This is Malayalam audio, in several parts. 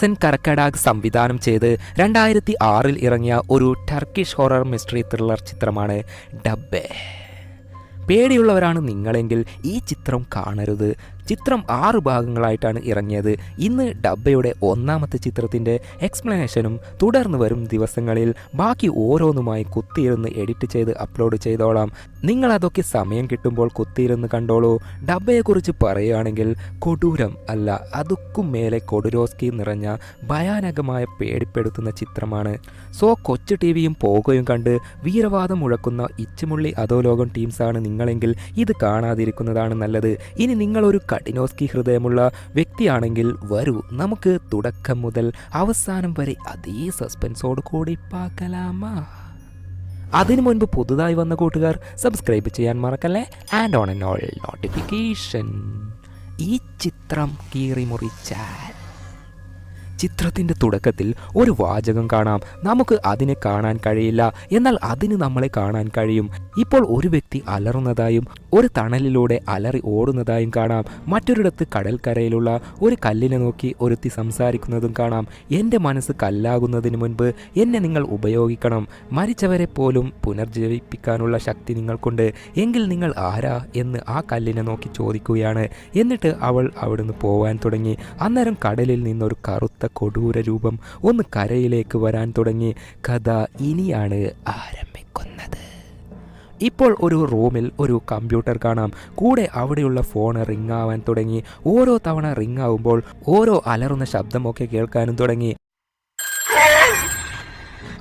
ഹസൻ കർക്കടാഗ് സംവിധാനം ചെയ്ത് രണ്ടായിരത്തി ആറിൽ ഇറങ്ങിയ ഒരു ടർക്കിഷ് ഹൊറർ മിസ്റ്ററി ത്രില്ലർ ചിത്രമാണ് ഡബ്ബെ പേടിയുള്ളവരാണ് നിങ്ങളെങ്കിൽ ഈ ചിത്രം കാണരുത്. ചിത്രം ആറ് ഭാഗങ്ങളായിട്ടാണ് ഇറങ്ങിയത്. ഇന്ന് ഡബ്ബയുടെ ഒന്നാമത്തെ ചിത്രത്തിന്റെ എക്സ്പ്ലനേഷനും തുടർന്ന് വരും ദിവസങ്ങളിൽ ബാക്കി ഓരോന്നുമായി കുത്തിയിരുന്ന് എഡിറ്റ് ചെയ്ത് അപ്ലോഡ് ചെയ്തോളാം. നിങ്ങളതൊക്കെ സമയം കിട്ടുമ്പോൾ കുത്തിയിരുന്ന് കണ്ടോളൂ. ഡബ്ബയെക്കുറിച്ച് പറയുകയാണെങ്കിൽ കൊടൂരം അല്ല അതുക്കും മേലെ കൊടുരോസ്കി നിറഞ്ഞ ഭയാനകമായ പേടിപ്പെടുത്തുന്ന ചിത്രമാണ്. സോ കൊച്ചു ടി വിയും പോകുകയും കണ്ട് വീരവാദം മുഴക്കുന്ന ഇച്ചുമുള്ളി അധോലോകം ടീംസാണ് നിങ്ങളെങ്കിൽ ഇത് കാണാതിരിക്കുന്നതാണ് നല്ലത്. ഇനി നിങ്ങളൊരു കഠിനോസ്കി ഹൃദയമുള്ള വ്യക്തിയാണെങ്കിൽ വരൂ നമുക്ക് തുടക്കം മുതൽ അവസാനം വരെ അതേ സസ്പെൻസോട് കൂടി പാക്കലാമാ. അതിനു മുൻപ് പുതുതായി വന്ന കൂട്ടുകാർ സബ്സ്ക്രൈബ് ചെയ്യാൻ മറക്കല്ലേ? And on and all notification ഈ ചിത്രം കീറി മുറിച്ചാൽ ചിത്രത്തിന്റെ തുടക്കത്തിൽ ഒരു വാചകം കാണാം. നമുക്ക് അതിനെ കാണാൻ കഴിയില്ല. എന്നാൽ അതിന് നമ്മളെ കാണാൻ കഴിയും. ഇപ്പോൾ ഒരു വ്യക്തി അലറുന്നതായും ഒരു തണലിലൂടെ അലറി ഓടുന്നതായും കാണാം. മറ്റൊരിടത്ത് കടൽക്കരയിലുള്ള ഒരു കല്ലിനെ നോക്കി ഒരുത്തി സംസാരിക്കുന്നതും കാണാം. എന്റെ മനസ്സ് കല്ലാകുന്നതിന് മുൻപ് എന്നെ നിങ്ങൾ ഉപയോഗിക്കണം. മരിച്ചവരെ പോലും പുനർജീവിപ്പിക്കാനുള്ള ശക്തി നിങ്ങൾക്കുണ്ട്. എങ്കിൽ നിങ്ങൾ ആരാ എന്ന് ആ കല്ലിനെ നോക്കി ചോദിക്കുകയാണ്. എന്നിട്ട് അവൾ അവിടുന്ന് പോവാൻ തുടങ്ങി. അന്നേരം കടലിൽ നിന്നൊരു കറുത്ത കൊടൂര രൂപം ഒന്ന് കരയിലേക്ക് വരാൻ തുടങ്ങി കഥ ഇനിയാണ് ആരംഭിക്കുന്നത്. ഇപ്പോൾ ഒരു റൂമിൽ ഒരു കമ്പ്യൂട്ടർ കാണാം. കൂടെ അവിടെയുള്ള ഫോൺ റിംഗ് ആവാൻ തുടങ്ങി. ഓരോ തവണ റിംഗ് ആവുമ്പോൾ ഓരോ അലറുന്ന ശബ്ദമൊക്കെ കേൾക്കാനും തുടങ്ങി.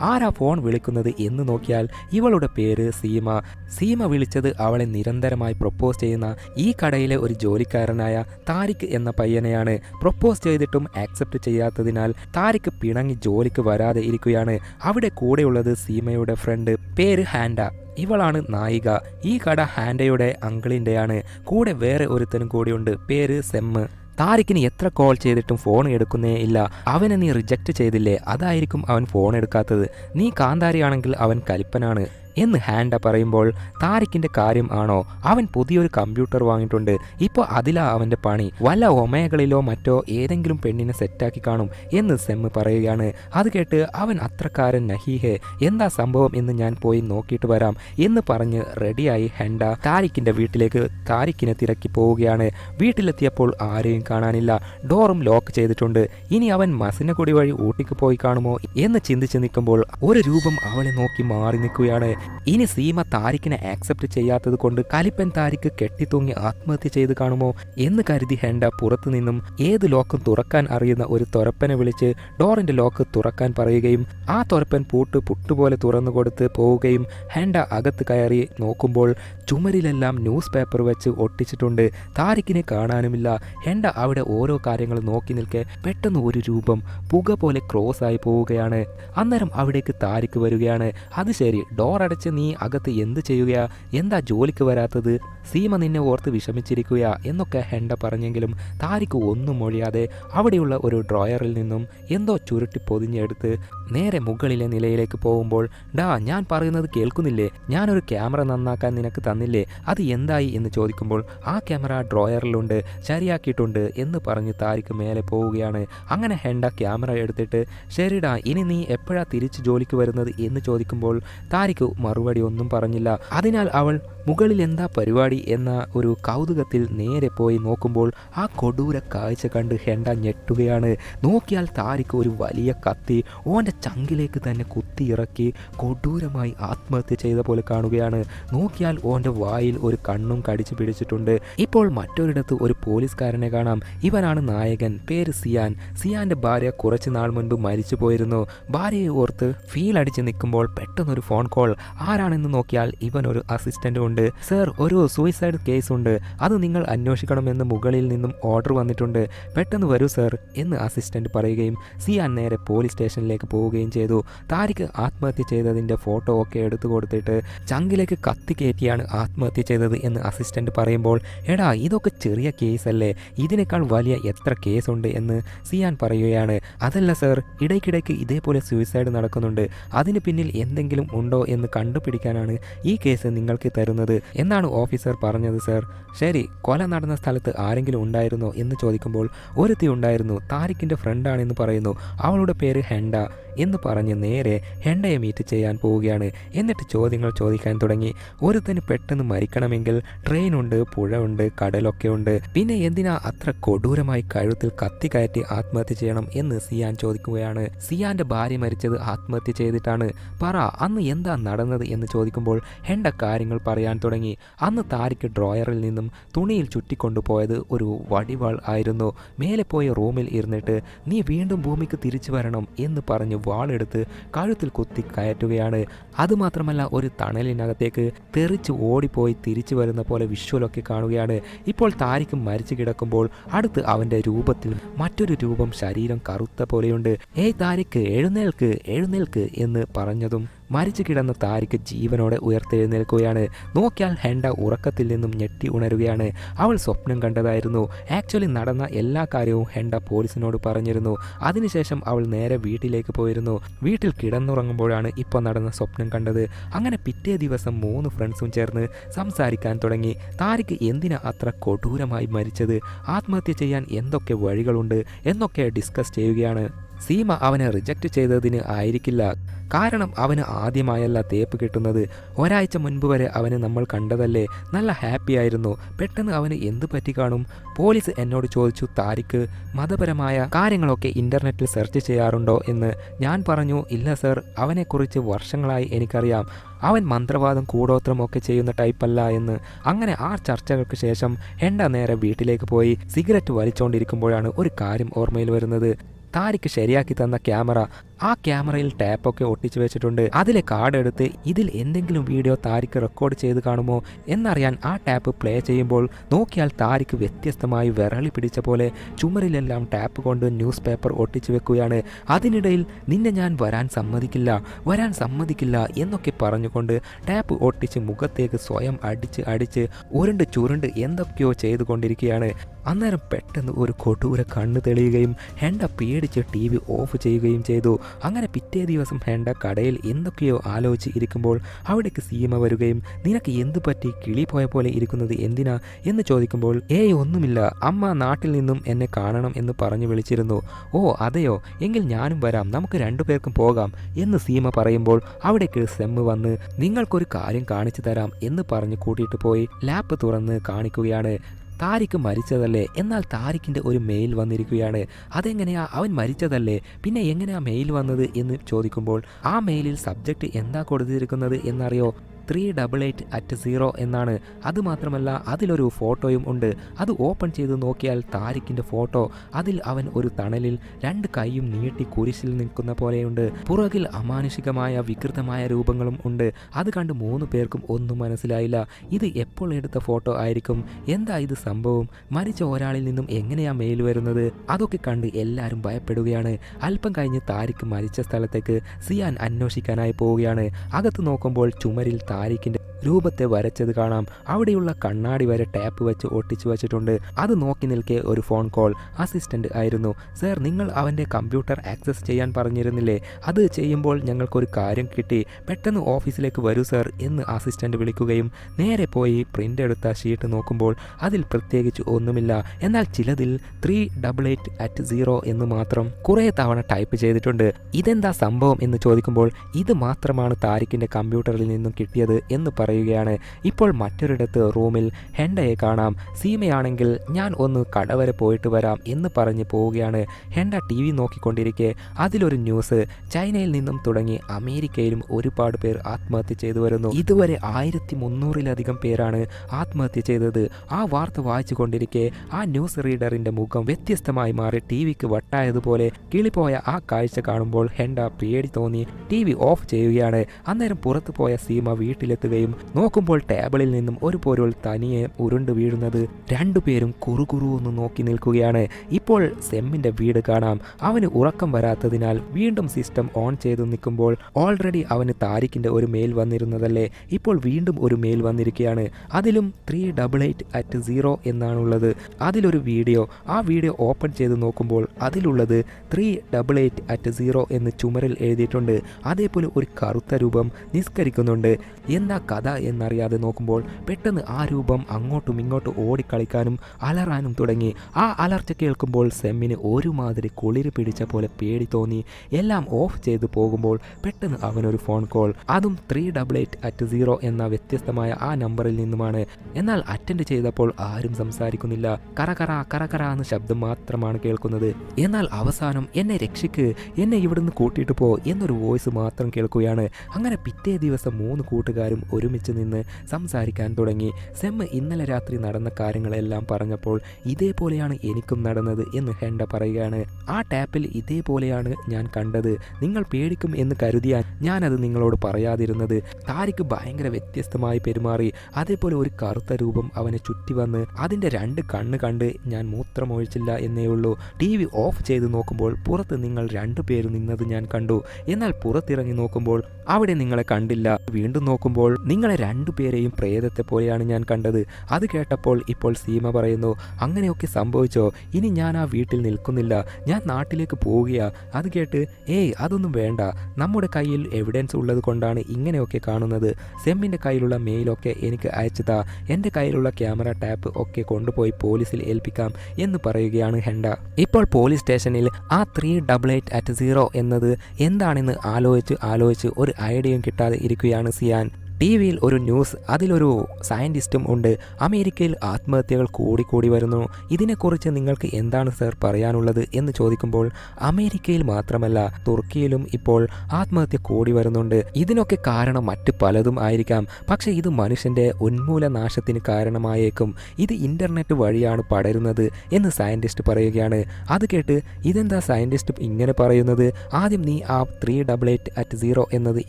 ആരാ ഫോൺ വിളിക്കുന്നത് എന്ന് നോക്കിയാൽ ഇവളുടെ പേര് സീമ. സീമ വിളിച്ചത് അവളെ നിരന്തരമായി പ്രൊപ്പോസ് ചെയ്യുന്ന ഈ കടയിലെ ഒരു ജോലിക്കാരനായ താരിഖ് എന്ന പയ്യനെയാണ്. പ്രൊപ്പോസ് ചെയ്തിട്ടും ആക്സെപ്റ്റ് ചെയ്യാത്തതിനാൽ താരിഖ് പിണങ്ങി ജോലിക്ക് വരാതെ ഇരിക്കുകയാണ്. അവിടെ കൂടെയുള്ളത് സീമയുടെ ഫ്രണ്ട് പേര് ഹാൻഡ. ഇവളാണ് നായിക. ഈ കട ഹാൻഡയുടെ അങ്കിളിന്റെയാണ് കൂടെ വേറെ ഒരുത്തനും കൂടിയുണ്ട്. പേര് സെമ്മ്. താരിക്കിന് എത്ര കോൾ ചെയ്തിട്ടും ഫോൺ എടുക്കുന്നേ ഇല്ല. അവനെ നീ റിജക്റ്റ് ചെയ്തില്ലേ? അതായിരിക്കും അവൻ ഫോൺ എടുക്കാത്തത്. നീ കാന്താരിയാണെങ്കിൽ അവൻ കലിപ്പനാണ്. എന്ന് ഹാൻഡ പറയുമ്പോൾ താരിക്കിന്റെ കാര്യം ആണോ? അവൻ പുതിയൊരു കമ്പ്യൂട്ടർ വാങ്ങിയിട്ടുണ്ട്. ഇപ്പോൾ അതിലാ അവന്റെ പണി. വല്ല ഒമേകളിലോ മറ്റോ ഏതെങ്കിലും പെണ്ണിനെ സെറ്റാക്കി കാണും എന്ന് സെമ്മ് പറയുകയാണ്. അത് കേട്ട് അവൻ അത്രക്കാരൻ നഹീഹെ എന്താ സംഭവം എന്ന് ഞാൻ പോയി നോക്കിയിട്ട് വരാം എന്ന് പറഞ്ഞ് റെഡിയായി ഹെൻഡ താരിക്കിന്റെ വീട്ടിലേക്ക് താരിഖിനെ തിരക്കി പോവുകയാണ്. വീട്ടിലെത്തിയപ്പോൾ ആരെയും കാണാനില്ല. ഡോറും ലോക്ക് ചെയ്തിട്ടുണ്ട്. ഇനി അവൻ മസിനക്കുടി വഴി ഊട്ടിക്ക് പോയി കാണുമോ എന്ന് ചിന്തിച്ച് നിൽക്കുമ്പോൾ ഒരു രൂപം അവളെ നോക്കി മാറി നിൽക്കുകയാണ്. ഇനി സീമ താരിഖിനെ ആക്സെപ്റ്റ് ചെയ്യാത്തത് കൊണ്ട് കലിപ്പൻ താരിഖ് കെട്ടിത്തൂങ്ങി ആത്മഹത്യ ചെയ്ത് കാണുമോ എന്ന് കരുതി ഹെൻഡ പുറത്തു നിന്നും ഏത് ലോക്കും തുറക്കാൻ അറിയുന്ന ഒരു തുറപ്പനെ വിളിച്ച് ഡോറിന്റെ ലോക്ക് തുറക്കാൻ പറയുകയും ആ തുറപ്പൻ പൂട്ട് പുട്ടുപോലെ തുറന്നു കൊടുത്ത് പോവുകയും ഹെൻഡ അകത്ത് കയറി നോക്കുമ്പോൾ ചുമരിലെല്ലാം ന്യൂസ് പേപ്പർ വെച്ച് ഒട്ടിച്ചിട്ടുണ്ട്. താരിഖിനെ കാണാനുമില്ല. ഹെൻഡ അവിടെ ഓരോ കാര്യങ്ങൾ നോക്കി നിൽക്കെ പെട്ടെന്ന് ഒരു രൂപം പുക പോലെ ക്രോസ് ആയി പോവുകയാണ്. അന്നേരം അവിടേക്ക് താരിക്ക് വരികയാണ്. അത് ശരി ഡോർ നീ അകത്ത് എന്ത് ചെയ്യുകയാ? എന്താ ജോലിക്ക് വരാത്തത്? സീമ നിന്നെ ഓർത്ത് വിഷമിച്ചിരിക്കുക എന്നൊക്കെ ഹെണ്ട പറഞ്ഞെങ്കിലും താരിക്ക് ഒന്നും ഒഴിയാതെ അവിടെയുള്ള ഒരു ഡ്രോയറിൽ നിന്നും എന്തോ ചുരുട്ടി പൊതിഞ്ഞെടുത്ത് നേരെ മുകളിലെ നിലയിലേക്ക് പോകുമ്പോൾ ഡാ ഞാൻ പറയുന്നത് കേൾക്കുന്നില്ലേ? ഞാനൊരു ക്യാമറ നന്നാക്കാൻ നിനക്ക് തന്നില്ലേ? അത് എന്തായി? എന്ന് ചോദിക്കുമ്പോൾ ആ ക്യാമറ ഡ്രോയറിലുണ്ട് ശരിയാക്കിയിട്ടുണ്ട് എന്ന് പറഞ്ഞ് താരിക്ക് മേലെ പോവുകയാണ്. അങ്ങനെ ഹെൻഡ ക്യാമറ എടുത്തിട്ട് ശരിടാ ഇനി നീ എപ്പോഴാ തിരിച്ച് ജോലിക്ക് വരുന്നത്? എന്ന് ചോദിക്കുമ്പോൾ താരിക്ക് മറുപടി ഒന്നും പറഞ്ഞില്ല. അതിനാൽ അവൾ മുകളിൽ എന്താ പരിപാടി? എന്ന ഒരു കൗതുകത്തിൽ നേരെ പോയി നോക്കുമ്പോൾ ആ കൊടൂര കാഴ്ച കണ്ട് ഹെണ്ട ഞെട്ടുകയാണ്. നോക്കിയാൽ താരിക്ക് ഒരു വലിയ കത്തി ഓന്റെ ചങ്കിലേക്ക് തന്നെ കുത്തിയിറക്കി കൊടൂരമായി ആത്മഹത്യ ചെയ്ത പോലെ കാണുകയാണ്. നോക്കിയാൽ ഓന്റെ വായിൽ ഒരു കണ്ണും കടിച്ചു പിടിച്ചിട്ടുണ്ട്. ഇപ്പോൾ മറ്റൊരിടത്ത് ഒരു പോലീസുകാരനെ കാണാം. ഇവനാണ് നായകൻ. പേര് സിയാൻ. സിയാന്റെ ഭാര്യ കുറച്ച് നാൾ മുൻപ് മരിച്ചു പോയിരുന്നു. ഭാര്യയെ ഓർത്ത് ഫീൽ അടിച്ച് നിൽക്കുമ്പോൾ പെട്ടെന്നൊരു ഫോൺ കോൾ. ആരാണെന്ന് നോക്കിയാൽ ഇവൻ ഒരു അസിസ്റ്റന്റ് ഉണ്ട്. സർ ഒരു സൂയിസൈഡ് കേസ് ഉണ്ട്. അത് നിങ്ങൾ അന്വേഷിക്കണമെന്ന് മുകളിൽ നിന്നും ഓർഡർ വന്നിട്ടുണ്ട്. പെട്ടെന്ന് വരൂ സർ എന്ന് അസിസ്റ്റന്റ് പറയുകയും സിയാൻ നേരെ പോലീസ് സ്റ്റേഷനിലേക്ക് പോവുകയും പോവുകയും ചെയ്തു. താരിഖ് ആത്മഹത്യ ചെയ്തതിന്റെ ഫോട്ടോ ഒക്കെ എടുത്തു കൊടുത്തിട്ട് ചങ്കിലേക്ക് കത്തി കയറ്റിയാണ് ആത്മഹത്യ ചെയ്തത് എന്ന് അസിസ്റ്റന്റ് പറയുമ്പോൾ എടാ ഇതൊക്കെ ചെറിയ കേസല്ലേ? ഇതിനേക്കാൾ വലിയ എത്ര കേസുണ്ട്? എന്ന് സിയാൻ പറയുകയാണ്. അതല്ല സർ ഇടയ്ക്കിടയ്ക്ക് ഇതേപോലെ സൂയിസൈഡ് നടക്കുന്നുണ്ട്. അതിന് പിന്നിൽ എന്തെങ്കിലും ഉണ്ടോ എന്ന് കണ്ടുപിടിക്കാനാണ് ഈ കേസ് നിങ്ങൾക്ക് തരുന്നത് എന്നാണ് ഓഫീസർ പറഞ്ഞത് സർ. ശരി കൊല നടന്ന സ്ഥലത്ത് ആരെങ്കിലും ഉണ്ടായിരുന്നോ? എന്ന് ചോദിക്കുമ്പോൾ ഒരുത്തി ഉണ്ടായിരുന്നു. താരിഖിന്റെ ഫ്രണ്ടാണെന്ന് പറയുന്നു. അവളുടെ പേര് ഹെൻഡ എന്ന് പറഞ്ഞ് നേരെ ഹെണ്ടയെ മീറ്റ് ചെയ്യാൻ പോവുകയാണ്. എന്നിട്ട് ചോദ്യങ്ങൾ ചോദിക്കാൻ തുടങ്ങി. ഒരുത്തന് പെട്ടെന്ന് മരിക്കണമെങ്കിൽ ട്രെയിനുണ്ട് പുഴയുണ്ട് കടലൊക്കെ ഉണ്ട് പിന്നെ എന്തിനാ അത്ര കൊടൂരമായി കഴുത്തിൽ കത്തി കയറ്റി ആത്മഹത്യ ചെയ്യണം എന്ന് സിയാൻ ചോദിക്കുകയാണ്. സിയാന്റെ ഭാര്യ മരിച്ചത് ആത്മഹത്യ ചെയ്തിട്ടാണ്. പറ അന്ന് എന്താ നടന്നത് എന്ന് ചോദിക്കുമ്പോൾ ഹെണ്ട കാര്യങ്ങൾ പറയാൻ തുടങ്ങി. അന്ന് താരിക്ക് ഡ്രോയറിൽ നിന്നും തുണിയിൽ ചുറ്റിക്കൊണ്ടുപോയത് ഒരു വടിവാൾ ആയിരുന്നു. മേലെ പോയ റൂമിൽ ഇരുന്നിട്ട് നീ വീണ്ടും ഭൂമിക്ക് തിരിച്ചു വരണം എന്ന് പറഞ്ഞ് വാളെടുത്ത് കഴുത്തിൽ കുത്തി കയറ്റുകയാണ്. അതുമാത്രമല്ല ഒരു തണലിനകത്തേക്ക് തെറിച്ച് ഓടിപ്പോയി തിരിച്ചു വരുന്ന പോലെ വിഷ്വലൊക്കെ കാണുകയാണ്. ഇപ്പോൾ താരിക്ക് മരിച്ചു കിടക്കുമ്പോൾ അടുത്ത് അവന്റെ രൂപത്തിൽ മറ്റൊരു രൂപം ശരീരം കറുത്ത പോലെയുണ്ട്. ഏയ് താരിക്ക് എഴുന്നേൽക്ക് എഴുന്നേൽക്ക് എന്ന് പറഞ്ഞതും മരിച്ചു കിടന്ന താരിക്ക് ജീവനോടെ ഉയർത്തെഴുന്നേൽക്കുകയാണ്. നോക്കിയാൽ ഹെൻഡ ഉറക്കത്തിൽ നിന്നും ഞെട്ടി ഉണരുകയാണ്. അവൾ സ്വപ്നം കണ്ടതായിരുന്നു. ആക്ച്വലി നടന്ന എല്ലാ കാര്യവും ഹെൻഡ പോലീസിനോട് പറഞ്ഞിരുന്നു. അതിനുശേഷം അവൾ നേരെ വീട്ടിലേക്ക് പോയിരുന്നു. വീട്ടിൽ കിടന്നുറങ്ങുമ്പോഴാണ് ഇപ്പോൾ നടന്ന സ്വപ്നം കണ്ടത്. അങ്ങനെ പിറ്റേ ദിവസം മൂന്ന് ഫ്രണ്ട്സും ചേർന്ന് സംസാരിക്കാൻ തുടങ്ങി. താരിക്ക് എന്തിനാ അത്ര കൊടൂരമായി മരിച്ചത്? ആത്മഹത്യ ചെയ്യാൻ എന്തൊക്കെ വഴികളുണ്ട്? എന്നൊക്കെ ഡിസ്കസ് ചെയ്യുകയാണ്. സീമ അവനെ റിജക്റ്റ് ചെയ്തതിന് ആയിരിക്കില്ല. കാരണം അവന് ആദ്യമായല്ല തേപ്പ് കിട്ടുന്നത്. ഒരാഴ്ച മുൻപ് വരെ അവന് നമ്മൾ കണ്ടതല്ലേ? നല്ല ഹാപ്പി ആയിരുന്നു. പെട്ടെന്ന് അവന് എന്ത് പറ്റി കാണും? പോലീസ് എന്നോട് ചോദിച്ചു താരിക്ക് മതപരമായ കാര്യങ്ങളൊക്കെ ഇന്റർനെറ്റിൽ സെർച്ച് ചെയ്യാറുണ്ടോ? എന്ന്. ഞാൻ പറഞ്ഞു ഇല്ല സർ അവനെക്കുറിച്ച് വർഷങ്ങളായി എനിക്കറിയാം. അവൻ മന്ത്രവാദം കൂടോത്രം ഒക്കെ ചെയ്യുന്ന ടൈപ്പല്ല എന്ന്. അങ്ങനെ ആ ചർച്ചകൾക്ക് ശേഷം ഹെണ്ട നേരെ വീട്ടിലേക്ക് പോയി. സിഗരറ്റ് വലിച്ചുകൊണ്ടിരിക്കുമ്പോഴാണ് ഒരു കാര്യം ഓർമ്മയിൽ വരുന്നത്. താരിക്ക് ശരിയാക്കി തന്ന ക്യാമറ. ആ ക്യാമറയിൽ ടാപ്പൊക്കെ ഒട്ടിച്ചു വെച്ചിട്ടുണ്ട്. അതിലെ കാർഡ് എടുത്ത് ഇതിൽ എന്തെങ്കിലും വീഡിയോ താരിക്ക് റെക്കോർഡ് ചെയ്ത് കാണുമോ എന്നറിയാൻ ആ ടാപ്പ് പ്ലേ ചെയ്യുമ്പോൾ നോക്കിയാൽ താരിക്ക് വ്യത്യസ്തമായി വിരളി പിടിച്ച പോലെ ചുമരിലെല്ലാം ടാപ്പ് കൊണ്ട് ന്യൂസ് പേപ്പർ ഒട്ടിച്ചു വെക്കുകയാണ്. അതിനിടയിൽ നിന്നെ ഞാൻ വരാൻ സമ്മതിക്കില്ല വരാൻ സമ്മതിക്കില്ല എന്നൊക്കെ പറഞ്ഞുകൊണ്ട് ടാപ്പ് ഒട്ടിച്ച് മുഖത്തേക്ക് സ്വയം അടിച്ച് അടിച്ച് ഉരുണ്ട് ചുരുണ്ട് എന്തൊക്കെയോ ചെയ്തുകൊണ്ടിരിക്കുകയാണ്. അന്നേരം പെട്ടെന്ന് ഒരു കൊടൂര കണ്ണ് തെളിയുകയും ഹെണ്ട പേടിച്ച് ടി വി ഓഫ് ചെയ്യുകയും ചെയ്തു. അങ്ങനെ പിറ്റേ ദിവസം ഹെണ്ട കടയിൽ എന്തൊക്കെയോ ആലോചിച്ച് ഇരിക്കുമ്പോൾ അവിടേക്ക് സീമ വരികയും നിനക്ക് എന്തു പറ്റി? കിളി പോയ പോലെ ഇരിക്കുന്നത് എന്തിനാ? എന്ന് ചോദിക്കുമ്പോൾ ഏയ് ഒന്നുമില്ല. അമ്മ നാട്ടിൽ നിന്നും എന്നെ കാണണം എന്ന് പറഞ്ഞു വിളിച്ചിരുന്നു. ഓ അതെയോ? എങ്കിൽ ഞാനും വരാം. നമുക്ക് രണ്ടുപേർക്കും പോകാം. എന്ന് സീമ പറയുമ്പോൾ അവിടേക്ക് സെമ്മ് വന്ന് നിങ്ങൾക്കൊരു കാര്യം കാണിച്ചു തരാം എന്ന് പറഞ്ഞ് കൂട്ടിയിട്ട് പോയി ലാപ്പ് തുറന്ന് കാണിക്കുകയാണ്. താരിക്ക് മരിച്ചതല്ലേ? എന്നാൽ താരിഖിന്റെ ഒരു മെയിൽ വന്നിരിക്കുകയാണ്. അതെങ്ങനെയാ? അവൻ മരിച്ചതല്ലേ? പിന്നെ എങ്ങനെയാ മെയിൽ വന്നത് എന്ന് ചോദിക്കുമ്പോൾ ആ മെയിലിൽ സബ്ജക്റ്റ് എന്താ കൊടുത്തിരിക്കുന്നത് എന്നറിയോ? Three double eight at zero എന്നാണ്. അതുമാത്രമല്ല അതിലൊരു ഫോട്ടോയും ഉണ്ട്. അത് ഓപ്പൺ ചെയ്ത് നോക്കിയാൽ താരിഖിന്റെ ഫോട്ടോ. അതിൽ അവൻ ഒരു തണലിൽ രണ്ട് കൈയും നീട്ടി കുരിശിൽ നിൽക്കുന്ന പോലെയുണ്ട്. പുറകിൽ അമാനുഷികമായ വികൃതമായ രൂപങ്ങളും ഉണ്ട്. അത് കണ്ട് മൂന്ന് പേർക്കും ഒന്നും മനസ്സിലായില്ല. ഇത് എപ്പോൾ എടുത്ത ഫോട്ടോ ആയിരിക്കും? എന്താ ഇത് സംഭവം? മരിച്ച ഒരാളിൽ നിന്നും എങ്ങനെയാ മെയിൽ വരുന്നത്? അതൊക്കെ കണ്ട് എല്ലാവരും ഭയപ്പെടുകയാണ്. അല്പം കഴിഞ്ഞ് താരിക്ക് മരിച്ച സ്ഥലത്തേക്ക് സിയാൻ അന്വേഷിക്കാനായി പോവുകയാണ്. അകത്ത് നോക്കുമ്പോൾ ചുമരിൽ താരിക്കിന്റെ രൂപത്തെ വരച്ചത് കാണാം. അവിടെയുള്ള കണ്ണാടി വരെ ടാപ്പ് വെച്ച് ഒട്ടിച്ചു വെച്ചിട്ടുണ്ട്. അത് നോക്കി നിൽക്കെ ഒരു ഫോൺ കോൾ അസിസ്റ്റന്റ് ആയിരുന്നു. സർ നിങ്ങൾ അവന്റെ കമ്പ്യൂട്ടർ ആക്സസ് ചെയ്യാൻ പറഞ്ഞിരുന്നില്ലേ? അത് ചെയ്യുമ്പോൾ ഞങ്ങൾക്കൊരു കാര്യം കിട്ടി. പെട്ടെന്ന് ഓഫീസിലേക്ക് വരൂ സർ എന്ന് അസിസ്റ്റന്റ് വിളിക്കുകയും നേരെ പോയി പ്രിന്റ് എടുത്ത ഷീറ്റ് നോക്കുമ്പോൾ അതിൽ പ്രത്യേകിച്ച് ഒന്നുമില്ല. എന്നാൽ ചിലതിൽ three double eight at zero എന്ന് മാത്രം കുറേ തവണ ടൈപ്പ് ചെയ്തിട്ടുണ്ട്. ഇതെന്താ സംഭവം എന്ന് ചോദിക്കുമ്പോൾ ഇത് മാത്രമാണ് താരിഖിന്റെ കമ്പ്യൂട്ടറിൽ നിന്നും കിട്ടിയത്. എന്ന് പറയുകയാണ്. ഇപ്പോൾ മറ്റൊരിടത്ത് റൂമിൽ ഹെണ്ടയെ കാണാം. സീമയാണെങ്കിൽ ഞാൻ ഒന്ന് കട വരെ പോയിട്ട് വരാം എന്ന് പറഞ്ഞ് പോവുകയാണ്. ഹെണ്ട ടി വി നോക്കിക്കൊണ്ടിരിക്കെ. അതിലൊരു ന്യൂസ്. ചൈനയിൽ നിന്നും തുടങ്ങി അമേരിക്കയിലും ഒരുപാട് പേർ ആത്മഹത്യ ചെയ്തു വരുന്നു. ഇതുവരെ ആയിരത്തി മുന്നൂറിലധികം പേരാണ് ആത്മഹത്യ ചെയ്തത്. ആ വാർത്ത വായിച്ചു കൊണ്ടിരിക്കെ ആ ന്യൂസ് റീഡറിന്റെ മുഖം വ്യത്യസ്തമായി മാറി ടി വിക്ക് വട്ടായതുപോലെ കിളിപ്പോയ ആ കാഴ്ച കാണുമ്പോൾ ഹെണ്ട പേടി തോന്നി. ടി വി ഓഫ് ചെയ്യുകയാണ്. അന്നേരം പുറത്തു പോയ സീമ വീട്ടിൽ വീട്ടിലെത്തുകയും നോക്കുമ്പോൾ ടേബിളിൽ നിന്നും ഒരു പോരോൾ തനിയെ ഉരുണ്ട് വീഴുന്നത് രണ്ടുപേരും കുറുകുറു ഒന്ന് നോക്കി നിൽക്കുകയാണ്. ഇപ്പോൾ സെമ്മിന്റെ വീട് കാണാം. അവന് ഉറക്കം വരാത്തതിനാൽ വീണ്ടും സിസ്റ്റം ഓൺ ചെയ്ത് നിൽക്കുമ്പോൾ ഓൾറെഡി അവന് താരിക്കിന്റെ ഒരു മെയിൽ വന്നിരുന്നതല്ലേ? ഇപ്പോൾ വീണ്ടും ഒരു മെയിൽ വന്നിരിക്കുകയാണ്. അതിലും three double eight at zero എന്നാണുള്ളത്. അതിലൊരു വീഡിയോ. ആ വീഡിയോ ഓപ്പൺ ചെയ്ത് നോക്കുമ്പോൾ അതിലുള്ളത് three double eight at zero എന്ന് ചുമരിൽ എഴുതിയിട്ടുണ്ട്. അതേപോലെ ഒരു കറുത്ത രൂപം നിസ്കരിക്കുന്നുണ്ട്. എന്താ കഥ എന്നറിയാതെ നോക്കുമ്പോൾ പെട്ടെന്ന് ആ രൂപം അങ്ങോട്ടും ഇങ്ങോട്ടും ഓടിക്കളിക്കാനും അലറാനും തുടങ്ങി. ആ അലർച്ച കേൾക്കുമ്പോൾ സെമ്മിന് ഒരുമാതിരി കുളിര് പിടിച്ച പോലെ പേടി തോന്നി. എല്ലാം ഓഫ് ചെയ്തു പോകുമ്പോൾ പെട്ടെന്ന് അവനൊരു ഫോൺ കോൾ. അതും three double eight at zero എന്ന വ്യത്യസ്തമായ ആ നമ്പറിൽ നിന്നുമാണ്. എന്നാൽ അറ്റൻഡ് ചെയ്തപ്പോൾ ആരും സംസാരിക്കുന്നില്ല. കറകറ കറകറ എന്ന ശബ്ദം മാത്രമാണ് കേൾക്കുന്നത്. എന്നാൽ അവസാനം എന്നെ രക്ഷിക്ക് എന്നെ ഇവിടുന്ന് കൂട്ടിയിട്ട് പോ എന്നൊരു വോയിസ് മാത്രം കേൾക്കുകയാണ്. അങ്ങനെ പിറ്റേ ദിവസം മൂന്ന് കൂട്ടുകാരും ഒരുമിച്ച് നിന്ന് സംസാരിക്കാൻ തുടങ്ങി. സെമ്മ് ഇന്നലെ രാത്രി നടന്ന കാര്യങ്ങളെല്ലാം പറഞ്ഞപ്പോൾ ഇതേപോലെയാണ് എനിക്കും നടന്നത് എന്ന് ഹെൻഡ പറയുകയാണ്. ആ ടാപ്പിൽ ഇതേപോലെയാണ് ഞാൻ കണ്ടത്. നിങ്ങൾ പേടിക്കും എന്ന് കരുതിയാൽ ഞാനത് നിങ്ങളോട് പറയാതിരുന്നത്. താരിക്ക് ഭയങ്കര വ്യത്യസ്തമായി പെരുമാറി. അതേപോലെ ഒരു കറുത്ത രൂപം അവനെ ചുറ്റി വന്ന് അതിന്റെ രണ്ട് കണ്ണ് കണ്ട് ഞാൻ മൂത്രമൊഴിച്ചില്ല എന്നേ ഉള്ളൂ. ടി വി ഓഫ് ചെയ്ത് നോക്കുമ്പോൾ പുറത്ത് നിങ്ങൾ രണ്ടുപേരും നിന്നത് ഞാൻ കണ്ടു. എന്നാൽ പുറത്തിറങ്ങി നോക്കുമ്പോൾ അവിടെ നിങ്ങളെ കണ്ടില്ല. വീണ്ടും നോക്കുമ്പോൾ നിങ്ങളെ രണ്ടുപേരെയും പ്രേതത്തെ പോലെയാണ് ഞാൻ കണ്ടത്. അത് കേട്ടപ്പോൾ ഇപ്പോൾ സീമ പറയുന്നു അങ്ങനെയൊക്കെ സംഭവിച്ചോ? ഇനി ഞാൻ ആ വീട്ടിൽ നിൽക്കുന്നില്ല. ഞാൻ നാട്ടിലേക്ക് പോവുകയാ. അത് കേട്ട് ഏയ് അതൊന്നും വേണ്ട. നമ്മുടെ കയ്യിൽ എവിഡൻസ് ഉള്ളത് കൊണ്ടാണ് ഇങ്ങനെയൊക്കെ കാണുന്നത്. സെമ്മിന്റെ കയ്യിലുള്ള മെയിലൊക്കെ എനിക്ക് അയച്ചതാ എന്റെ കയ്യിലുള്ള ക്യാമറ ടാപ്പ് ഒക്കെ കൊണ്ടുപോയി പോലീസിൽ ഏൽപ്പിക്കാം എന്ന് പറയുകയാണ് ഹെൻഡ ഇപ്പോൾ പോലീസ് സ്റ്റേഷനിൽ ആ three double eight at zero എന്നത് എന്താണെന്ന് ആലോചിച്ച് ആലോചിച്ച് ഒരു ഐഡിയയും കിട്ടാതെ ഇരിക്കുകയാണ് സിയാൻ. ടി വിയിൽ ഒരു ന്യൂസ് അതിലൊരു സയന്റിസ്റ്റും ഉണ്ട്. അമേരിക്കയിൽ ആത്മഹത്യകൾ കൂടിക്കൂടി വരുന്നു. ഇതിനെക്കുറിച്ച് നിങ്ങൾക്ക് എന്താണ് സർ പറയാനുള്ളത് എന്ന് ചോദിക്കുമ്പോൾ അമേരിക്കയിൽ മാത്രമല്ല തുർക്കിയിലും ഇപ്പോൾ ആത്മഹത്യ കൂടി വരുന്നുണ്ട്. ഇതിനൊക്കെ കാരണം മറ്റ് പലതും ആയിരിക്കാം. പക്ഷേ ഇത് മനുഷ്യന്റെ ഉന്മൂലനാശത്തിന് കാരണമായേക്കും. ഇത് ഇന്റർനെറ്റ് വഴിയാണ് പടരുന്നത് എന്ന് സയന്റിസ്റ്റ് പറയുകയാണ്. അത് കേട്ട് ഇതെന്താ സയന്റിസ്റ്റ് ഇങ്ങനെ പറയുന്നത്? ആദ്യം നീ ആ three double eight at zero എന്നത്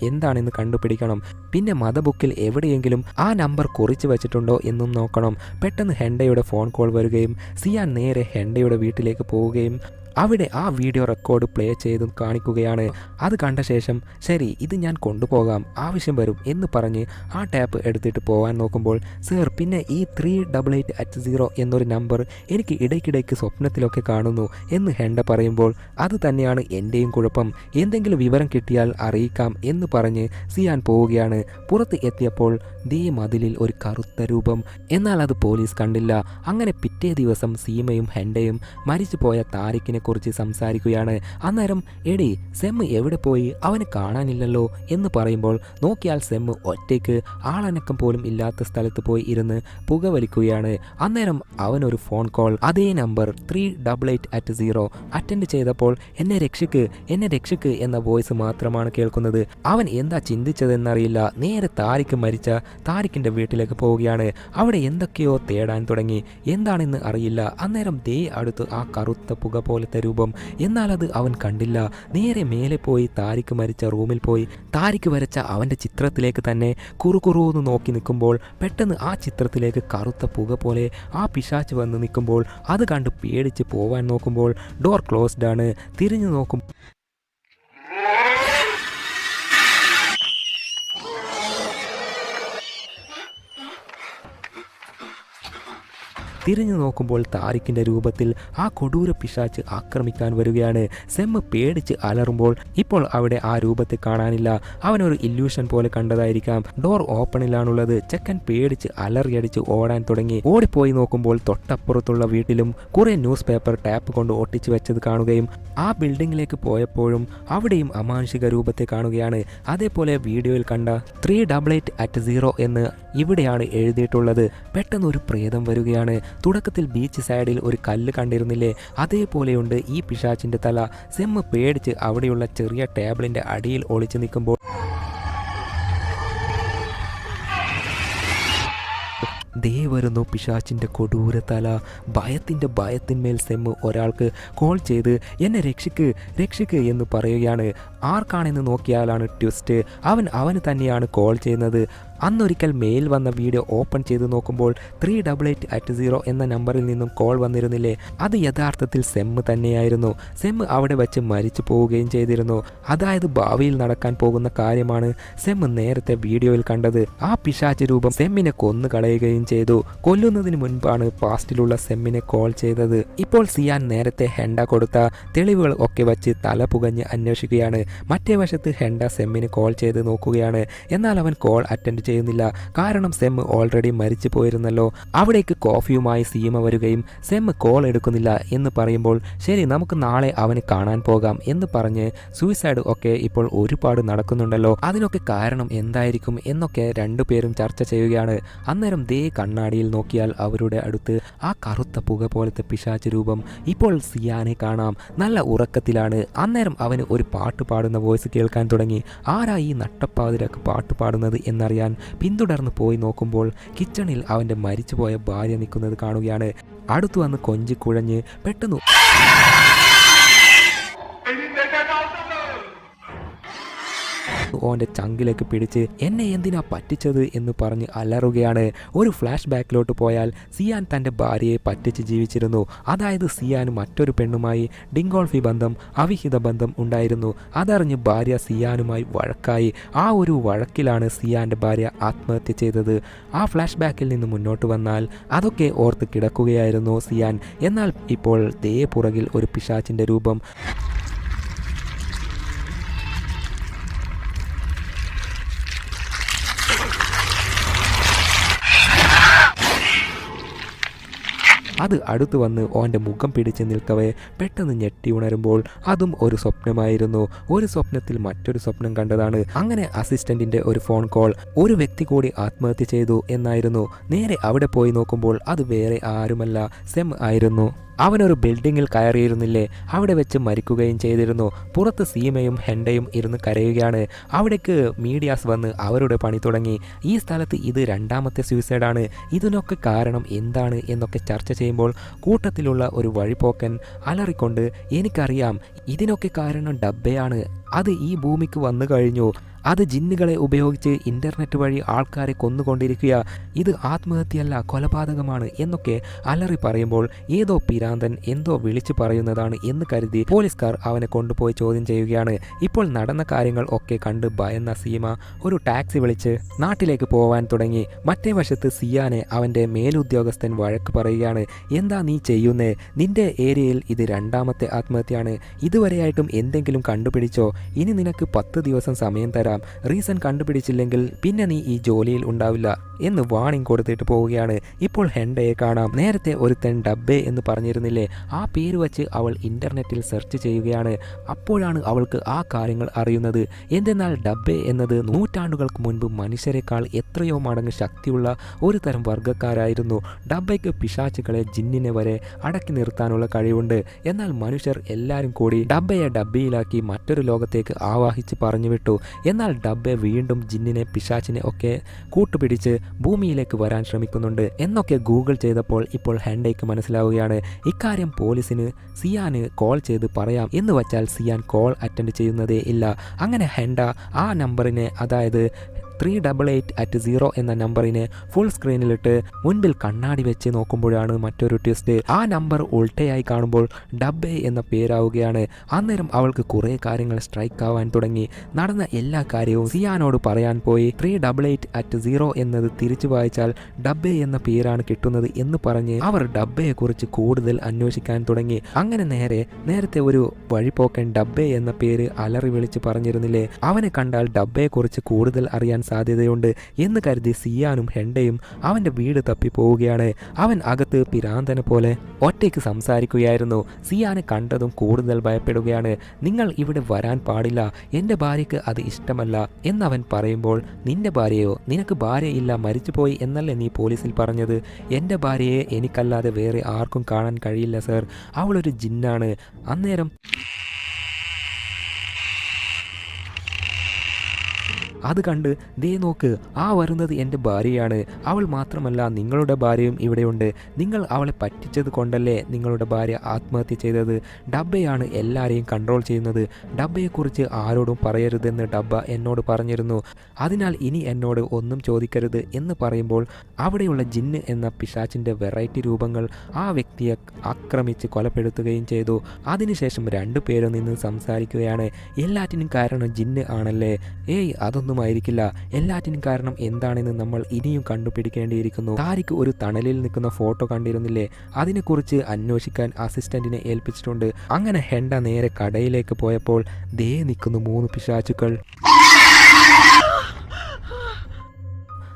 എന്താണെന്ന് കണ്ടുപിടിക്കണം. പിന്നെ മതബുക്കിൽ എവിടെയെങ്കിലും ആ നമ്പർ കുറിച്ച് വെച്ചിട്ടുണ്ടോ എന്നും നോക്കണം. പെട്ടെന്ന് ഹെൻഡയുടെ ഫോൺ കോൾ വരികയും സിയാൻ നേരെ ഹെൻഡയുടെ വീട്ടിലേക്ക് പോവുകയും അവിടെ ആ വീഡിയോ റെക്കോർഡ് പ്ലേ ചെയ്ത് കാണിക്കുകയാണ്. അത് കണ്ട ശേഷം ശരി ഇത് ഞാൻ കൊണ്ടുപോകാം ആവശ്യം വരും എന്ന് പറഞ്ഞ് ആ ടാപ്പ് എടുത്തിട്ട് പോകാൻ നോക്കുമ്പോൾ സർ പിന്നെ ഈ three double eight at zero എന്നൊരു നമ്പർ എനിക്ക് ഇടയ്ക്കിടയ്ക്ക് സ്വപ്നത്തിലൊക്കെ കാണുന്നു എന്ന് ഹെൻഡ പറയുമ്പോൾ അത് തന്നെയാണ് എന്റെയും കുഴപ്പം. എന്തെങ്കിലും വിവരം കിട്ടിയാൽ അറിയിക്കാം എന്ന് പറഞ്ഞ് സിയാൻ പോവുകയാണ്. പുറത്ത് എത്തിയപ്പോൾ ദേ മതിലിൽ ഒരു കറുത്ത രൂപം. എന്നാൽ അത് പോലീസ് കണ്ടില്ല. അങ്ങനെ പിറ്റേ ദിവസം സീമയും ഹെൻഡയും മരിച്ചുപോയ താരിക്കിനെ കുറിച്ച് സംസാരിക്കുകയാണ്. അന്നേരം എടി സെമ്മ് എവിടെ പോയി? അവന് കാണാനില്ലല്ലോ എന്ന് പറയുമ്പോൾ നോക്കിയാൽ സെമ്മ് ഒറ്റയ്ക്ക് ആളനക്കം പോലും ഇല്ലാത്ത സ്ഥലത്ത് പോയി ഇരുന്ന് പുകവലിക്കുകയാണ്. അന്നേരം അവനൊരു ഫോൺ കോൾ അതേ number three double eight at zero attend ചെയ്തപ്പോൾ എന്നെ രക്ഷിക്ക് എന്നെ രക്ഷിക്ക് എന്ന വോയിസ് മാത്രമാണ് കേൾക്കുന്നത്. അവൻ എന്താ ചിന്തിച്ചതെന്നറിയില്ല. നേരെ താരിക്ക് മരിച്ച താരിക്കിന്റെ വീട്ടിലേക്ക് പോവുകയാണ്. അവിടെ എന്തൊക്കെയോ തേടാൻ തുടങ്ങി. എന്താണെന്ന് അറിയില്ല. അന്നേരം ദേ അടുത്ത് ആ കറുത്ത പുക പോലത്തെ രൂപം. എന്നാൽ അത് അവൻ കണ്ടില്ല. നേരെ മേലെ പോയി താരിക്ക് മരിച്ച റൂമിൽ പോയി. താരിക്ക് വരച്ച അവന്റെ ചിത്രത്തിലേക്ക് തന്നെ കുറുകുറുന്ന് നോക്കി നിൽക്കുമ്പോൾ പെട്ടെന്ന് ആ ചിത്രത്തിലേക്ക് കറുത്ത പുക പോലെ ആ പിശാച്ച് വന്ന് നിൽക്കുമ്പോൾ അത് കണ്ട് പേടിച്ച് പോവാൻ നോക്കുമ്പോൾ ഡോർ ക്ലോസ്ഡ് ആണ്. തിരിഞ്ഞു നോക്കും തിരിഞ്ഞു നോക്കുമ്പോൾ താരിക്കിന്റെ രൂപത്തിൽ ആ കൊടൂര പിശാച്ച് ആക്രമിക്കാൻ വരികയാണ്. സെമ്മ് പേടിച്ച് അലറുമ്പോൾ ഇപ്പോൾ അവിടെ ആ രൂപത്തെ കാണാനില്ല. അവനൊരു ഇല്യൂഷൻ പോലെ കണ്ടതായിരിക്കാം. ഡോർ ഓപ്പണിലാണുള്ളത് ചെക്കൻ പേടിച്ച് അലറിയടിച്ച് ഓടാൻ തുടങ്ങി. ഓടിപ്പോയി നോക്കുമ്പോൾ തൊട്ടപ്പുറത്തുള്ള വീട്ടിലും കുറെ ന്യൂസ് പേപ്പർ ടാപ്പ് കൊണ്ട് ഒട്ടിച്ചു വെച്ചത് കാണുകയും ആ ബിൽഡിംഗിലേക്ക് പോയപ്പോഴും അവിടെയും അമാനുഷിക രൂപത്തെ കാണുകയാണ്. അതേപോലെ വീഡിയോയിൽ കണ്ട three double eight at zero എന്ന് ഇവിടെയാണ് എഴുതിയിട്ടുള്ളത്. പെട്ടെന്ന് ഒരു പ്രേതം വരികയാണ്. തുടക്കത്തിൽ ബീച്ച് സൈഡിൽ ഒരു കല്ല് കണ്ടിരുന്നില്ലേ? അതേപോലെയുണ്ട് ഈ പിശാച്ചിന്റെ തല. സെമ്മ് പേടിച്ച് അവിടെയുള്ള ചെറിയ ടേബിളിന്റെ അടിയിൽ ഒളിച്ചു നിൽക്കുമ്പോൾ ദേ വരുന്നു പിശാച്ചിന്റെ കൊടൂര തല. ഭയത്തിന്റെ ഭയത്തിന്മേൽ സെമ്മ് ഒരാൾക്ക് കോൾ ചെയ്ത് എന്നെ രക്ഷിക്ക് രക്ഷിക്ക് എന്ന് പറയുകയാണ്. ആർക്കാണെന്ന് നോക്കിയാലാണ് ട്വിസ്റ്റ്. അവൻ അവന് തന്നെയാണ് കോൾ ചെയ്യുന്നത്. അന്നൊരിക്കൽ മെയിൽ വന്ന വീഡിയോ ഓപ്പൺ ചെയ്ത് നോക്കുമ്പോൾ three double eight at zero എന്ന നമ്പറിൽ നിന്നും കോൾ വന്നിരുന്നില്ലേ? അത് യഥാർത്ഥത്തിൽ സെമ്മ് തന്നെയായിരുന്നു. സെമ്മ് അവിടെ വെച്ച് മരിച്ചു പോവുകയും ചെയ്തിരുന്നു. അതായത് ഭാവിയിൽ നടക്കാൻ പോകുന്ന കാര്യമാണ് സെമ്മ് നേരത്തെ വീഡിയോയിൽ കണ്ടത്. ആ പിശാച്ച രൂപം സെമ്മിനെ കൊന്നു കളയുകയും ചെയ്തു. കൊല്ലുന്നതിന് മുൻപാണ് പാസ്റ്റിലുള്ള സെമ്മിനെ കോൾ ചെയ്തത്. ഇപ്പോൾ സിയാൻ നേരത്തെ ഹെണ്ട കൊടുത്ത തെളിവുകൾ ഒക്കെ വച്ച് തല പുകഞ്ഞ് അന്വേഷിക്കുകയാണ്. മറ്റേ വശത്ത് ഹെൻഡ സെമ്മിന് കോൾ ചെയ്ത് നോക്കുകയാണ്. എന്നാൽ അവൻ കോൾ അറ്റൻഡ് ചെയ്യുന്നില്ല. കാരണം സെം ഓൾറെഡി മരിച്ചു പോയിരുന്നല്ലോ. അവിടേക്ക് കോഫിയുമായി സീമ വരികയും സെം കോൾ എടുക്കുന്നില്ല എന്ന് പറയുമ്പോൾ ശരി നമുക്ക് നാളെ അവന് കാണാൻ പോകാം എന്ന് പറഞ്ഞ് സൂയിസൈഡ് ഒക്കെ ഇപ്പോൾ ഒരുപാട് നടക്കുന്നുണ്ടല്ലോ. അതിനൊക്കെ കാരണം എന്തായിരിക്കും എന്നൊക്കെ രണ്ടുപേരും ചർച്ച ചെയ്യുകയാണ്. അന്നേരം ദേ കണ്ണാടിയിൽ നോക്കിയാൽ അവരുടെ അടുത്ത് ആ കറുത്ത പുക പോലത്തെ പിശാച് രൂപം ഇപ്പോൾ സിയാനെ കാണാം. നല്ല ഉറക്കത്തിലാണ്. അന്നേരം അവന് ഒരു പാട്ട് പാടുന്ന വോയിസ് കേൾക്കാൻ തുടങ്ങി. ആരാ ഈ നട്ടപ്പാതിരക്ക് പാട്ട് പാടുന്നത് എന്നറിയാൻ പിന്തുടർന്ന് പോയി നോക്കുമ്പോൾ കിച്ചണിൽ അവന്റെ മരിച്ചുപോയ ഭാര്യ നിൽക്കുന്നത് കാണുകയാണ്. അടുത്തു വന്ന് കൊഞ്ചിക്കുഴഞ്ഞ് പെട്ടെന്ന് ഓന്റെ ചങ്കിലേക്ക് പിടിച്ച് എന്നെ എന്തിനാ പറ്റിച്ചത്? എന്ന് പറഞ്ഞ് അലറുകയാണ്. ഒരു ഫ്ലാഷ് ബാക്കിലോട്ട് പോയാൽ സിയാൻ തന്റെ ഭാര്യയെ പറ്റിച്ച് ജീവിച്ചിരുന്നു. അതായത് സിയാൻ മറ്റൊരു പെണ്ണുമായി ഡിങ്കോൾഫി ബന്ധം അവിഹിത ബന്ധം ഉണ്ടായിരുന്നു. അതറിഞ്ഞ് ഭാര്യ സിയാനുമായി വഴക്കായി. ആ ഒരു വഴക്കിലാണ് സിയാന്റെ ഭാര്യ ആത്മഹത്യ ചെയ്തത്. ആ ഫ്ലാഷ് ബാക്കിൽ നിന്ന് മുന്നോട്ട് വന്നാൽ അതൊക്കെ ഓർത്ത് കിടക്കുകയായിരുന്നു സിയാൻ. എന്നാൽ ഇപ്പോൾ ദേ പുറകിൽ ഒരു പിശാച്ചിന്റെ രൂപം. അത് അടുത്തു വന്ന് ഓന്റെ മുഖം പിടിച്ച് നിൽക്കവേ പെട്ടെന്ന് ഞെട്ടി ഉണരുമ്പോൾ അതും ഒരു സ്വപ്നമായിരുന്നു. ഒരു സ്വപ്നത്തിൽ മറ്റൊരു സ്വപ്നം കണ്ടതാണ്. അങ്ങനെ അസിസ്റ്റന്റിന്റെ ഒരു ഫോൺ കോൾ ഒരു വ്യക്തി കൂടി ആത്മഹത്യ ചെയ്തു എന്നായിരുന്നു. നേരെ അവിടെ പോയി നോക്കുമ്പോൾ അത് വേറെ ആരുമല്ല സെം ആയിരുന്നു. അവനൊരു ബിൽഡിങ്ങിൽ കയറിയിരുന്നില്ലേ? അവിടെ വെച്ച് മരിക്കുകയും ചെയ്തിരുന്നു. പുറത്ത് സീമയും ഹെൻഡയും ഇരുന്ന് കരയുകയാണ്. അവിടേക്ക് മീഡിയാസ് വന്ന് അവരുടെ പണി തുടങ്ങി. ഈ സ്ഥലത്ത് ഇത് രണ്ടാമത്തെ സൂയിസൈഡാണ് ഇതിനൊക്കെ കാരണം എന്താണ് എന്നൊക്കെ ചർച്ച ചെയ്യുമ്പോൾ കൂട്ടത്തിലുള്ള ഒരു വഴിപോക്കൻ അലറിക്കൊണ്ട് എനിക്കറിയാം ഇതിനൊക്കെ കാരണം ഡബ്ബയാണ്. അത് ഈ ഭൂമിക്ക് വന്നു കഴിഞ്ഞു. അത് ജിന്നുകളെ ഉപയോഗിച്ച് ഇന്റർനെറ്റ് വഴി ആൾക്കാരെ കൊന്നുകൊണ്ടിരിക്കുക ഇത് ആത്മഹത്യയല്ല കൊലപാതകമാണ് എന്നൊക്കെ അലറി പറയുമ്പോൾ ഏതോ പിരാന്തൻ എന്തോ വിളിച്ചു പറയുന്നതാണ് എന്ന് കരുതി പോലീസുകാർ അവനെ കൊണ്ടുപോയി ചോദ്യം ചെയ്യുകയാണ്. ഇപ്പോൾ നടന്ന കാര്യങ്ങൾ ഒക്കെ കണ്ട് ഭയന്ന സീമ ഒരു ടാക്സി വിളിച്ച് നാട്ടിലേക്ക് പോവാൻ തുടങ്ങി. മറ്റേ വശത്ത് സിയാനെ അവന്റെ മേലുദ്യോഗസ്ഥൻ വഴക്ക് പറയുകയാണ്. എന്താ നീ ചെയ്യുന്നേ? നിന്റെ ഏരിയയിൽ ഇത് രണ്ടാമത്തെ ആത്മഹത്യയാണ്. ഇതുവരെയായിട്ടും എന്തെങ്കിലും കണ്ടുപിടിച്ചോ? ഇനി നിനക്ക് പത്ത് ദിവസം സമയം തരാം. റീസൺ കണ്ടുപിടിച്ചില്ലെങ്കിൽ പിന്നെ നീ ഈ ജോലിയിൽ ഉണ്ടാവില്ല എന്ന് വാണിംഗ് കൊടുത്തിട്ട് പോവുകയാണ്. ഇപ്പോൾ ഹെൻഡയെ കാണാം. നേരത്തെ ഒരുത്തൻ ഡബ്ബെ എന്ന് പറഞ്ഞിരുന്നില്ലേ? ആ പേര് വച്ച് അവൾ ഇന്റർനെറ്റിൽ സെർച്ച് ചെയ്യുകയാണ്. അപ്പോഴാണ് അവൾക്ക് ആ കാര്യങ്ങൾ അറിയുന്നത്. എന്തെന്നാൽ ഡബ്ബെ എന്നത് നൂറ്റാണ്ടുകൾക്ക് മുൻപ് മനുഷ്യരെക്കാൾ എത്രയോ മടങ്ങ് ശക്തിയുള്ള ഒരു തരം വർഗക്കാരായിരുന്നു. ഡബ്ബയ്ക്ക് പിശാച്ചുകളെ ജിന്നിനെ വരെ അടക്കി നിർത്താനുള്ള കഴിവുണ്ട്. എന്നാൽ മനുഷ്യർ എല്ലാവരും കൂടി ഡബ്ബയെ ഡബ്ബയിലാക്കി മറ്റൊരു ലോകത്തേക്ക് ആവാഹിച്ച് പറഞ്ഞുവിട്ടു. എന്നാൽ ഡബ്ബെ വീണ്ടും ജിന്നിനെ പിശാച്ചിനെ ഒക്കെ കൂട്ടുപിടിച്ച് ഭൂമിയിലേക്ക് വരാൻ ശ്രമിക്കുന്നുണ്ട് എന്നൊക്കെ ഗൂഗിൾ ചെയ്തപ്പോൾ ഇപ്പോൾ ഹെൻഡയ്ക്ക് മനസ്സിലാവുകയാണ്. ഇക്കാര്യം പോലീസിന് സിയാന് കോൾ ചെയ്ത് പറയാം എന്ന് വച്ചാൽ സിയാൻ കോൾ അറ്റൻഡ് ചെയ്യുന്നതേ ഇല്ല. അങ്ങനെ ഹെൻഡ ആ നമ്പറിനെ അതായത് three double eight at zero എന്ന നമ്പറിനെ ഫുൾ സ്ക്രീനിലിട്ട് മുൻപിൽ കണ്ണാടി വെച്ച് നോക്കുമ്പോഴാണ് മറ്റൊരു ട്വിസ്റ്റ് ആ നമ്പർ ഉൾട്ടയായി കാണുമ്പോൾ ഡബ്ബെ എന്ന പേരാവുകയാണ്. അന്നേരം അവൾക്ക് കുറേ കാര്യങ്ങൾ സ്ട്രൈക്ക് ആവാൻ തുടങ്ങി. നടന്ന എല്ലാ കാര്യവും സിയാനോട് പറയാൻ പോയി. Three double eight at zero എന്നത് തിരിച്ചു വായിച്ചാൽ ഡബ്ബെ എന്ന പേരാണ് കിട്ടുന്നത് എന്ന് പറഞ്ഞ് അവർ ഡബ്ബയെ കുറിച്ച് കൂടുതൽ അന്വേഷിക്കാൻ തുടങ്ങി. അങ്ങനെ നേരെ നേരത്തെ ഒരു വഴിപോക്കൻ ഡബ്ബെ എന്ന പേര് അലറി വിളിച്ച് പറഞ്ഞിരുന്നില്ലേ? അവനെ കണ്ടാൽ ഡബ്ബയെ കുറിച്ച് കൂടുതൽ അറിയാൻ സാധ്യതയുണ്ട് എന്ന് കരുതി സിയാനും ഹെണ്ടയും അവന്റെ വീട് തപ്പി പോവുകയാണ് അവൻ അകത്ത് പിരാന്തനെ പോലെ ഒറ്റയ്ക്ക് സംസാരിക്കുകയായിരുന്നു. സിയാനെ കണ്ടതും കൂടുതൽ ഭയപ്പെടുകയാണ്. നിങ്ങൾ ഇവിടെ വരാൻ പാടില്ല. എന്റെ ഭാര്യയ്ക്ക് അത് ഇഷ്ടമല്ല എന്നവൻ പറയുമ്പോൾ നിന്റെ ഭാര്യയോ? നിനക്ക് ഭാര്യയില്ല മരിച്ചുപോയി എന്നല്ലേ നീ പോലീസിൽ പറഞ്ഞത്? എന്റെ ഭാര്യയെ എനിക്കല്ലാതെ വേറെ ആർക്കും കാണാൻ കഴിയില്ല സർ. അവളൊരു ജിന്നാണ്. അന്നേരം അത് കണ്ട് ദേ നോക്ക് ആ വരുന്നത് എന്റെ ഭാര്യയാണ്. അവൾ മാത്രമല്ല നിങ്ങളുടെ ഭാര്യയും ഇവിടെയുണ്ട്. നിങ്ങൾ അവളെ പറ്റിച്ചത് കൊണ്ടല്ലേ നിങ്ങളുടെ ഭാര്യ ആത്മഹത്യ ചെയ്തത്? ഡബ്ബയാണ് എല്ലാവരെയും കൺട്രോൾ ചെയ്യുന്നത്. ഡബ്ബയെക്കുറിച്ച് ആരോടും പറയരുതെന്ന് ഡബ്ബ എന്നോട് പറഞ്ഞിരുന്നു. അതിനാൽ ഇനി എന്നോട് ഒന്നും ചോദിക്കരുത് എന്ന് പറയുമ്പോൾ അവിടെയുള്ള ജിന്ന് എന്ന പിശാച്ചിന്റെ വെറൈറ്റി രൂപങ്ങൾ ആ വ്യക്തിയെ ആക്രമിച്ച് കൊലപ്പെടുത്തുകയും ചെയ്തു. അതിനുശേഷം രണ്ടു പേരും നിന്ന് സംസാരിക്കുകയാണ്. എല്ലാറ്റിനും കാരണം ജിന്ന് ആണല്ലേ? ഏയ് അതൊന്നുമായിരിക്കില്ല എല്ലാറ്റിനും കാരണം എന്താണെന്ന് നമ്മൾ ഇനിയും കണ്ടുപിടിക്കേണ്ടിയിരിക്കുന്നു. താരിക്ക് ഒരു തണലിൽ നിൽക്കുന്ന ഫോട്ടോ കണ്ടിരുന്നില്ലേ? അതിനെക്കുറിച്ച് അന്വേഷിക്കാൻ അസിസ്റ്റന്റിനെ ഏൽപ്പിച്ചിട്ടുണ്ട്. അങ്ങനെ ഹെണ്ട നേരെ കടയിലേക്ക് പോയപ്പോൾ ദേ നിൽക്കുന്നു മൂന്ന് പിശാചുക്കൾ.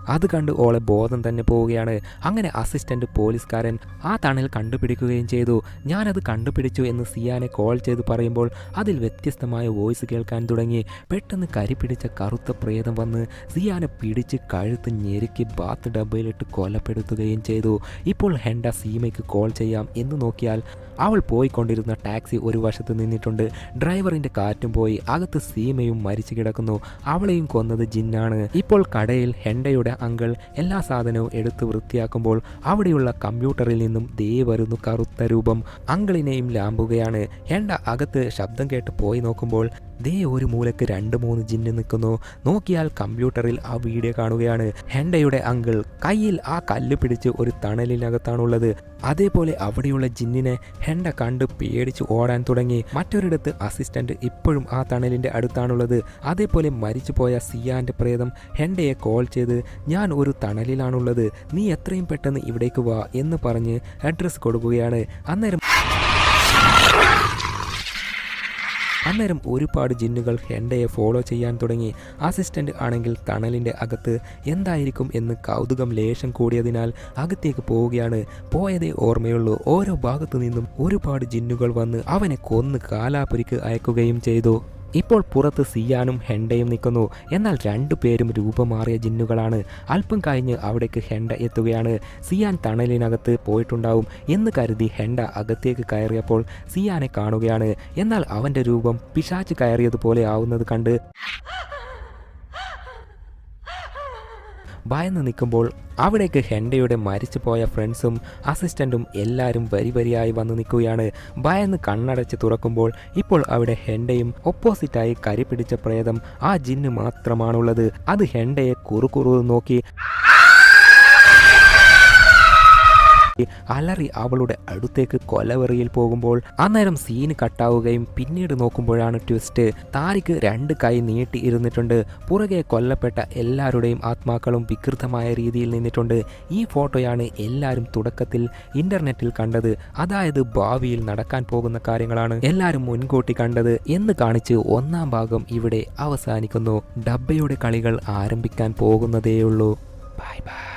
അത് കണ്ട് ഓളെ ബോധം തന്നെ പോവുകയാണ്. അങ്ങനെ അസിസ്റ്റന്റ് പോലീസുകാരൻ ആ തണൽ കണ്ടുപിടിക്കുകയും ചെയ്തു. ഞാനത് കണ്ടുപിടിച്ചു എന്ന് സിയാനെ കോൾ ചെയ്ത് പറയുമ്പോൾ അതിൽ വ്യത്യസ്തമായ വോയിസ് കേൾക്കാൻ തുടങ്ങി. പെട്ടെന്ന് കരി പിടിച്ച കറുത്ത പ്രേതം വന്ന് സിയാനെ പിടിച്ച് കഴുത്ത് ഞെരുക്കി ബാത്ത് ഡബ്ബയിലിട്ട് കൊലപ്പെടുത്തുകയും ചെയ്തു. ഇപ്പോൾ ഹെൻഡ സീമയ്ക്ക് കോൾ ചെയ്യാം എന്ന് നോക്കിയാൽ അവൾ പോയിക്കൊണ്ടിരുന്ന ടാക്സി ഒരു വശത്ത് നിന്നിട്ടുണ്ട്. ഡ്രൈവറിന്റെ കാറ്റും പോയി. അകത്ത് സീമയും മരിച്ചു കിടക്കുന്നു. അവളെയും കൊന്നത് ജിന്നാണ്. ഇപ്പോൾ കടയിൽ ഹെണ്ടയുടെ അങ്കിൾ എല്ലാ സാധനവും എടുത്ത് വൃത്തിയാക്കുമ്പോൾ അവിടെയുള്ള കമ്പ്യൂട്ടറിൽ നിന്നും ദേ വരുന്നു കറുത്ത രൂപം. അങ്കിളിനെയും ലാമ്പുകയാണ്. ഹെണ്ട അകത്ത് ശബ്ദം കേട്ട് പോയി നോക്കുമ്പോൾ ദേ ഒരു മൂലക്ക് രണ്ട് മൂന്ന് ജിന്ന് നിൽക്കുന്നു. നോക്കിയാൽ കമ്പ്യൂട്ടറിൽ ആ വീഡിയോ കാണുകയാണ്. ഹെണ്ടയുടെ അങ്കിൾ കയ്യിൽ ആ കല്ല് പിടിച്ച് ഒരു തണലിനകത്താണുള്ളത്. അതേപോലെ അവിടെയുള്ള ജിന്നിനെ ഹെണ്ട കണ്ട് പേടിച്ച് ഓടാൻ തുടങ്ങി. മറ്റൊരിടത്ത് അസിസ്റ്റന്റ് ഇപ്പോഴും ആ തണലിന്റെ അടുത്താണുള്ളത്. അതേപോലെ മരിച്ചുപോയ സിയാന്റെ പ്രേതം ഹെണ്ടയെ കോൾ ചെയ്ത് ഞാൻ ഒരു തണലിലാണുള്ളത്. നീ എത്രയും പെട്ടെന്ന് ഇവിടേക്ക് വാ എന്ന് പറഞ്ഞ് അഡ്രസ്സ് കൊടുക്കുകയാണ്. അന്നേരം അന്നേരം ഒരുപാട് ജിന്നുകൾ ഹെൻഡയെ ഫോളോ ചെയ്യാൻ തുടങ്ങി. അസിസ്റ്റന്റ് ആണെങ്കിൽ തണലിന്റെ അകത്ത് എന്തായിരിക്കും എന്ന് കൗതുകം ലേശം കൂടിയതിനാൽ അകത്തേക്ക് പോവുകയാണ്. പോയതേ ഓർമ്മയുള്ളൂ. ഓരോ ഭാഗത്തു നിന്നും ഒരുപാട് ജിന്നുകൾ വന്ന് അവനെ കൊന്ന് കാലാപുരിക്ക് അയക്കുകയും ചെയ്തു. ഇപ്പോൾ പുറത്ത് സിയാനും ഹെണ്ടയും നിൽക്കുന്നു. എന്നാൽ രണ്ടു പേരും രൂപമാറിയ ജിന്നുകളാണ്. അല്പം കഴിഞ്ഞ് അവിടേക്ക് ഹെണ്ട എത്തുകയാണ്. സിയാൻ തണലിനകത്ത് പോയിട്ടുണ്ടാവും എന്ന് കരുതി ഹെണ്ട അകത്തേക്ക് കയറിയപ്പോൾ സിയാനെ കാണുകയാണ്. എന്നാൽ അവന്റെ രൂപം പിശാച്ച് കയറിയതുപോലെ ആവുന്നത് കണ്ട് ഭയന്ന് നിൽക്കുമ്പോൾ അവിടേക്ക് ഹെണ്ടയുടെ മരിച്ചുപോയ ഫ്രണ്ട്സും അസിസ്റ്റന്റും എല്ലാവരും വരി വരിയായി വന്ന് നിൽക്കുകയാണ്. ഭയന്ന് കണ്ണടച്ച് തുറക്കുമ്പോൾ ഇപ്പോൾ അവിടെ ഹെൻഡയും ഒപ്പോസിറ്റായി കരി പിടിച്ച പ്രേതം ആ ജിന്ന് മാത്രമാണുള്ളത്. അത് ഹെൻഡയെ കുറുകുറു നോക്കി. അലറി അവളുടെ അടുത്തേക്ക് കൊലവെറിയിൽ പോകുമ്പോൾ അന്നേരം സീന് കട്ടാവുകയും പിന്നീട് നോക്കുമ്പോഴാണ് ട്വിസ്റ്റ് താരിക്ക് രണ്ട് കൈ നീട്ടി ഇരുന്നിട്ടുണ്ട്. പുറകെ കൊല്ലപ്പെട്ട എല്ലാവരുടെയും ആത്മാക്കളും വികൃതമായ രീതിയിൽ നിന്നിട്ടുണ്ട്. ഈ ഫോട്ടോയാണ് എല്ലാവരും തുടക്കത്തിൽ ഇന്റർനെറ്റിൽ കണ്ടത്. അതായത് ഭാവിയിൽ നടക്കാൻ പോകുന്ന കാര്യങ്ങളാണ് എല്ലാവരും മുൻകൂട്ടി കണ്ടത് എന്ന് കാണിച്ച് ഒന്നാം ഭാഗം ഇവിടെ അവസാനിക്കുന്നു. ഡബ്ബയുടെ കളികൾ ആരംഭിക്കാൻ പോകുന്നതേയുള്ളൂ. Bye bye